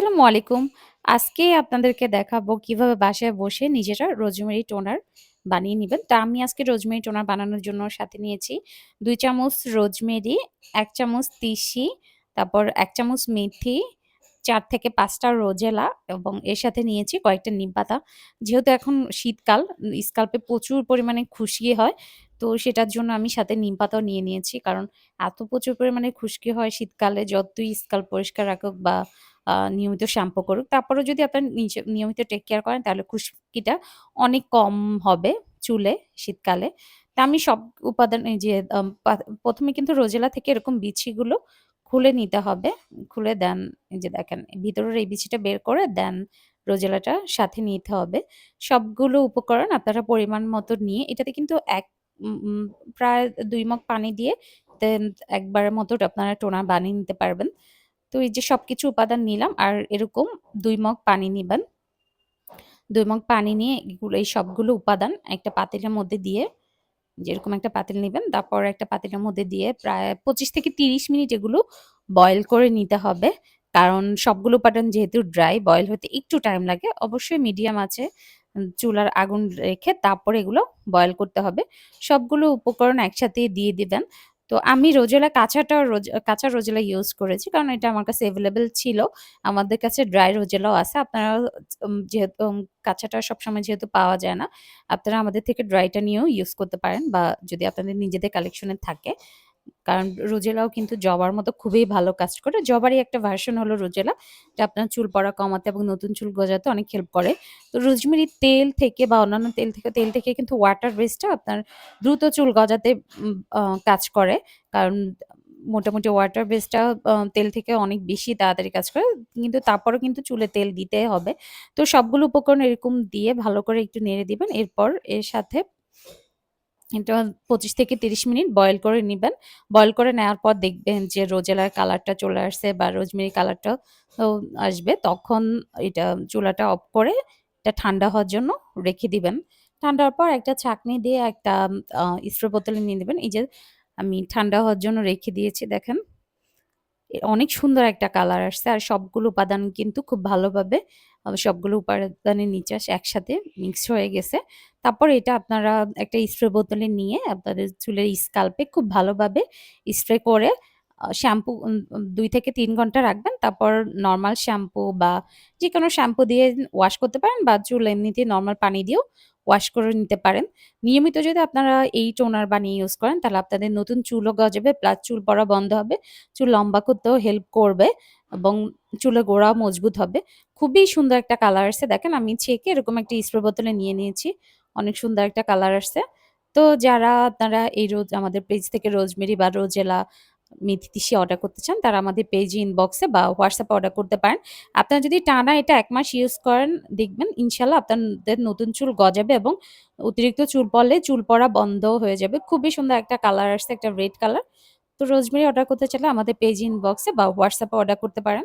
আসসালামু আলাইকুম। আজকে আপনাদেরকে দেখাবো কীভাবে বাসায় বসে নিজেরা রোজমেরি টোনার বানিয়ে নেবেন তা আমি আজকে রোজমেরি টোনার বানানোর জন্য সাথে নিয়েছি দুই চামচ রোজমেরি, এক চামচ তিসি, তারপর এক চামচ মেথি, চার থেকে পাঁচটা রোজেলা এবং এর সাথে নিয়েছি কয়েকটা নিমপাতা। যেহেতু এখন শীতকাল, স্কাল্পে প্রচুর পরিমাণে খুশকি হয়। তো সেটার জন্য আমি সাথে নিমপাতাও নিয়ে নিয়েছি। কারণ এত প্রচুর পরিমাণে খুশকি হয় শীতকালে যতই স্কাল্প পরিষ্কার রাখুক বা নিয়মিত শ্যাম্পু করুক। তারপরেও যদি আপনার নিজে নিয়মিত টেক কেয়ার করেন, তাহলে খুশকিটা অনেক কম হবে চুলে শীতকালে। তা আমি সব উপাদান যে, আম, পা ১ম এ কিন্তু রোজেলা থেকে এরকম বিচিগুলো খুলে নিতে হবে। খুলে দেন যে দেখেন, ভিতরের এই বিচিটা বের করে দেন, রোজেলাটা সাথে নিতে হবে। সবগুলো উপকরণ আপনারা পরিমাণ মতো নিয়ে, এটাতে কিন্তু এক প্রায় দুই মগ পানি দিয়ে একবারের মতো আপনারা টোনা বানিয়ে নিতে পারবেন। তো এই যে সবকিছু উপাদান নিলাম আর এরকম দুই মগ পানি নিবেন। দুই মগ পানি নিয়ে এগুলো এই সবগুলো উপাদান একটা পাতিলের মধ্যে দিয়ে যেরকম একটা পাতিল নিবেন, তারপর একটা পাতিলের মধ্যে দিয়ে প্রায় ২৫ থেকে ৩০ মিনিট এগুলো বয়েল করে নিতে হবে। কারণ সবগুলো উপাদান যেহেতু ড্রাই বয়েল হতে একটু টাইম লাগে। অবশ্যই মিডিয়াম আছে চুলার আগুন রেখে তারপরে এগুলো বয়েল করতে হবে। সবগুলো উপকরণ একসাথে দিয়ে দিবেন। তো আমি রোজেলা কাঁচাটা রোজ কাঁচা রোজেলা ইউজ করেছি। কারণ এটা আমার কাছে অ্যাভেলেবেল ছিল। আমাদের কাছে ড্রাই রোজেলাও আছে। আপনারা যেহেতু কাঁচাটা সবসময় যেহেতু পাওয়া যায় না, আপনারা আমাদের থেকে ড্রাইটা নিয়েও ইউজ করতে পারেন বা যদি আপনাদের নিজেদের কালেকশনে থাকে। কারণ রোজেলাও কিন্তু জবার মতো খুবই ভালো কাজ করে। জবারই একটা ভার্সন হলো রোজেলা। এটা আপনার চুল পড়া, কমাতে এবং নতুন চুল গজাতে অনেক হেল্প করে। তো রোজমেরির তেল থেকে বা অন্যান্য তেল থেকে তেল থেকে কিন্তু ওয়াটার বেসটা আপনার দ্রুত চুল গজাতে কাজ করে। কারণ মোটামুটি ওয়াটার বেসটা তেল থেকে অনেক বেশি তাড়াতাড়ি কাজ করে। কিন্তু তারপরও কিন্তু চুলে তেল দিতে হবে। তো সবগুলো উপকরণ এরকম দিয়ে ভালো করে একটু নেড়ে দিবেন। এরপর এর সাথে এটা ২৫ থেকে ৩০ মিনিট বয়েল করে নেবেন বয়েল করে নেওয়ার পর দেখবেন যে রোজেলার কালারটা চলে আসছে বা রোজমেরি কালারটা আসবে। তখন এটা চুলাটা অফ করে এটা ঠান্ডা হওয়ার জন্য রেখে দিবেন। ঠান্ডা হওয়ার পর একটা ছাঁকনি দিয়ে একটা স্প্রে বোতলে নিয়ে নেবেন এই যে আমি ঠান্ডা হওয়ার জন্য রেখে দিয়েছি, দেখেন। অনেক সুন্দর একটা কালার আসছে। আর সবগুলো উপাদান কিন্তু খুব ভালোভাবে সবগুলো উপাদানের নিচে একসাথে মিক্স হয়ে গেছে। তারপর এটা আপনারা একটা স্প্রে বোতলে নিয়ে আপনাদের চুলের স্কাল্পে খুব ভালোভাবে স্প্রে করে শ্যাম্পু ২ থেকে তিন ঘণ্টা রাখবেন। তারপর নর্মাল শ্যাম্পু বা যে কোনো শ্যাম্পু দিয়ে ওয়াশ করতে পারেন বা চুল এমনিতে নর্মাল পানি দিয়েও ওয়াশ করে নিতে পারেন। নিয়মিত যদি আপনারা এই টোনার বানিয়ে ইউজ করেন তাহলে আপনাদের নতুন চুলও গজাবে প্লাস চুল পড়া বন্ধ হবে। চুল লম্বা করতেও হেল্প করবে এবং চুলের গোড়াও মজবুত হবে। খুবই সুন্দর একটা কালার আসছে। দেখেন আমি ছেঁকে এরকম একটা স্প্রে বোতলে নিয়ে নিয়েছি। অনেক সুন্দর একটা কালার আসছে। তো যারা আপনারা এই রোজ আমাদের পেজ থেকে রোজমেরি বা রোজেলা, মেথি, তিসি অর্ডার করতে চান তারা আমাদের পেজ ইনবক্সে বা হোয়াটসঅ্যাপে অর্ডার করতে পারেন। আপনারা যদি টানা এটা এক মাস ইউজ করেন দেখবেন ইনশাল্লাহ আপনাদের নতুন চুল গজাবে এবং অতিরিক্ত চুল পড়লে চুল পড়া বন্ধ হয়ে যাবে। খুবই সুন্দর একটা কালার আসছে একটা রেড কালার। তো রোজমেরি অর্ডার করতে চাইলে আমাদের পেজ ইনবক্সে বা হোয়াটসঅ্যাপে অর্ডার করতে পারেন।